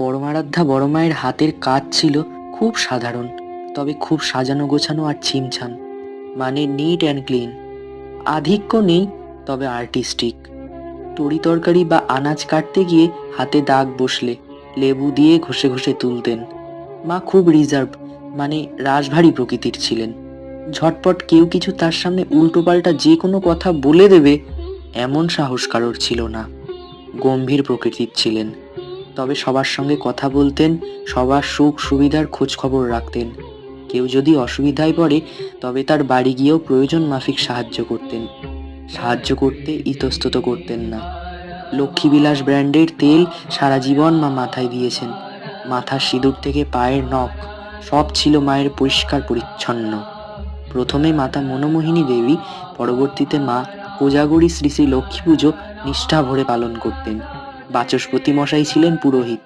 পরমারাধ্যা বড় মায়ের হাতের কাজ ছিল খুব সাধারণ, তবে খুব সাজানো গোছানো আর ছিমছাম মানে নিট অ্যান্ড ক্লিন আধিক্য নেই, তবে আর্টিস্টিক তরি তরকারি বা আনাজ কাটতে গিয়ে হাতে দাগ বসলে, লেবু দিয়ে ঘষে ঘষে তুলতেন। মা খুব রিজার্ভ মানে রাশভারী প্রকৃতির ছিলেন। ঝটপট কেউ কিছু তার সামনে উল্টোপাল্টা যে কোনো কথা বলে দেবে, এমন সাহস কারোর ছিল না। গম্ভীর প্রকৃতির ছিলেন। তবে সবার সঙ্গে কথা বলতেন, সবার সুখ সুবিধার খোঁজ খবর রাখতেন। কেউ যদি অসুবিধায় পড়ে, তবে তার বাড়ি গিয়েও প্রয়োজন মাফিক সাহায্য করতেন। সাহায্য করতে ইতস্তত করতেন না। লক্ষ্মীবিলাস ব্র্যান্ডের তেল সারা জীবন মা মাথায় দিয়েছেন। মাথার সিঁদুর থেকে পায়ের নখ, সব ছিল মায়ের পরিষ্কার পরিচ্ছন্ন। প্রথমে মাতা মনোমোহিনী দেবী, পরবর্তীতে মা কোজাগরী শ্রী শ্রী লক্ষ্মী পুজো নিষ্ঠা ভরে পালন করতেন। বাচস্পতি মশাই ছিলেন পুরোহিত।